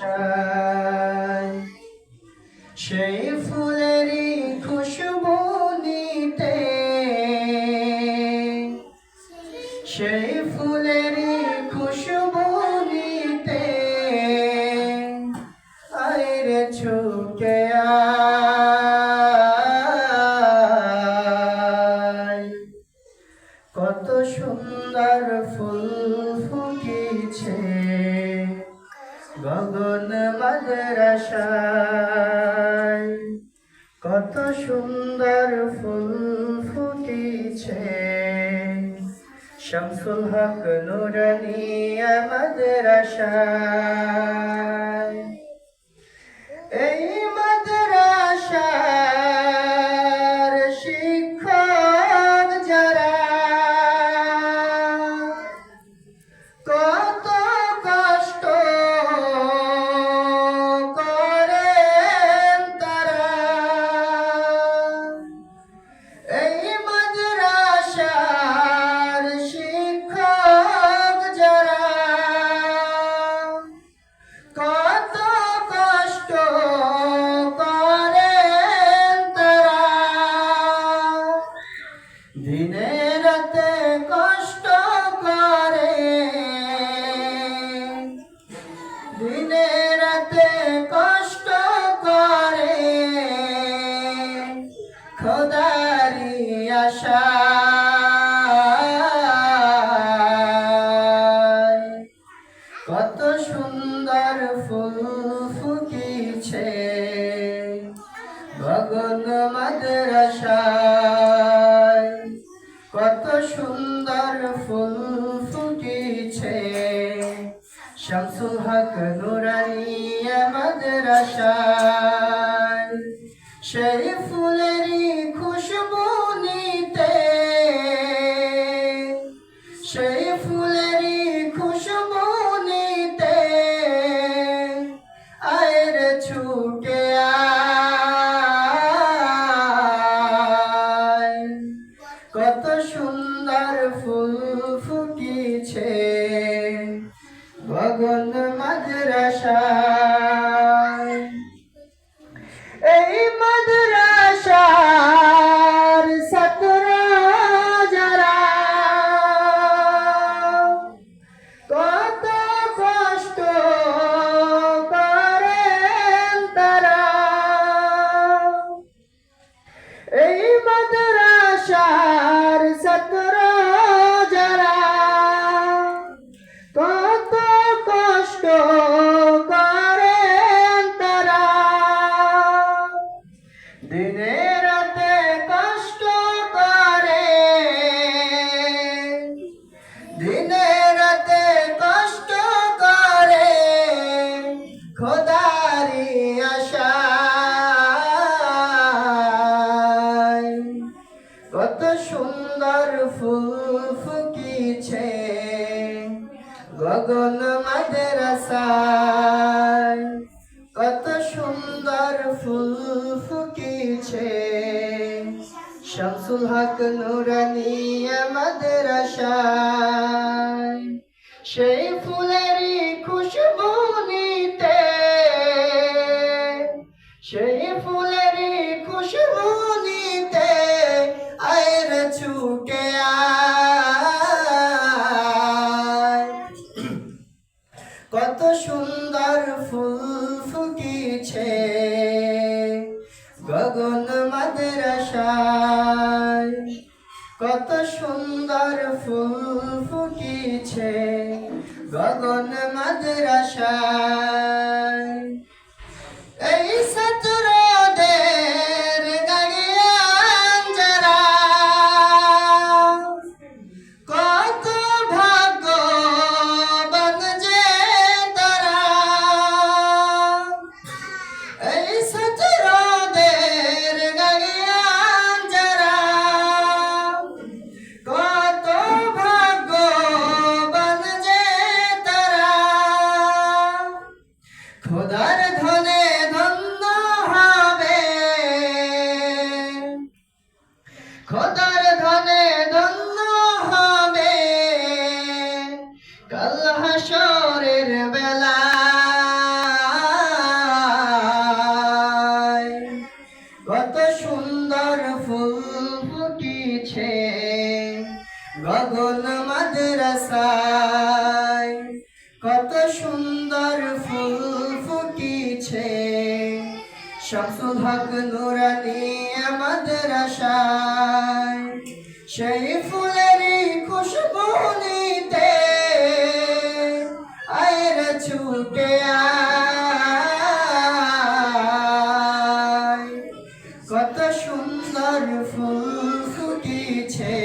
আশায়। সেই ফুলেরই খুশবু নিতে, সেই ফুলেরই খুশবু নিতে আইরে আয়। কত সুন্দর ফুল ফুটিছে গগন মাদ্রাসায় কত সুন্দর ফুল ফুটিছে। শামসুল হক নুরনিয় মাদ্রাসায় দিনে কষ্ট করে। খোদারি আশা। কত সুন্দর ফুল নুরানিয়া মাদ্রাসায় সেই ফুলেরই খুশবু নিতে। সেই ফুলেরই খুশবু নিতে। আয়ের ছুটে আয়। কত সুন্দর ফুল ফুটিছে। গগন মাদ্রাসায় কত সুন্দর ফুল ফুটিছে গগন মাদ্রাসায় কত সুন্দর ফুল ফুটিছে শামসুল হক নুরানিয়া মাদ্রাসায় সেই ফুলেরই মাদ্রাসায় কত সুন্দর ফুল ফুটিছে গগন মাদ্রাসায়। এই খোদার ধনে ধন্য হবে। কাল হাসরের বেলা। কত সুন্দর ফুল ফুটিছে গগন মাদ্রাসায়। কত সুন্দর ফুল ফুটিছে শামসুল হক নুরানি আমাদের আশায়। সেই ফুলেরই খুশবু নিতে আয়ের ছুটে কত সুন্দর ফুল ফুটিছে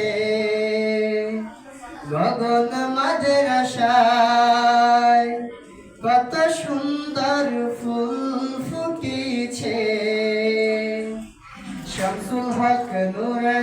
গগন মাদ্রাসায় কত সুন্দর ফুল শামসুল হক নুরানি মাদ্রাসায়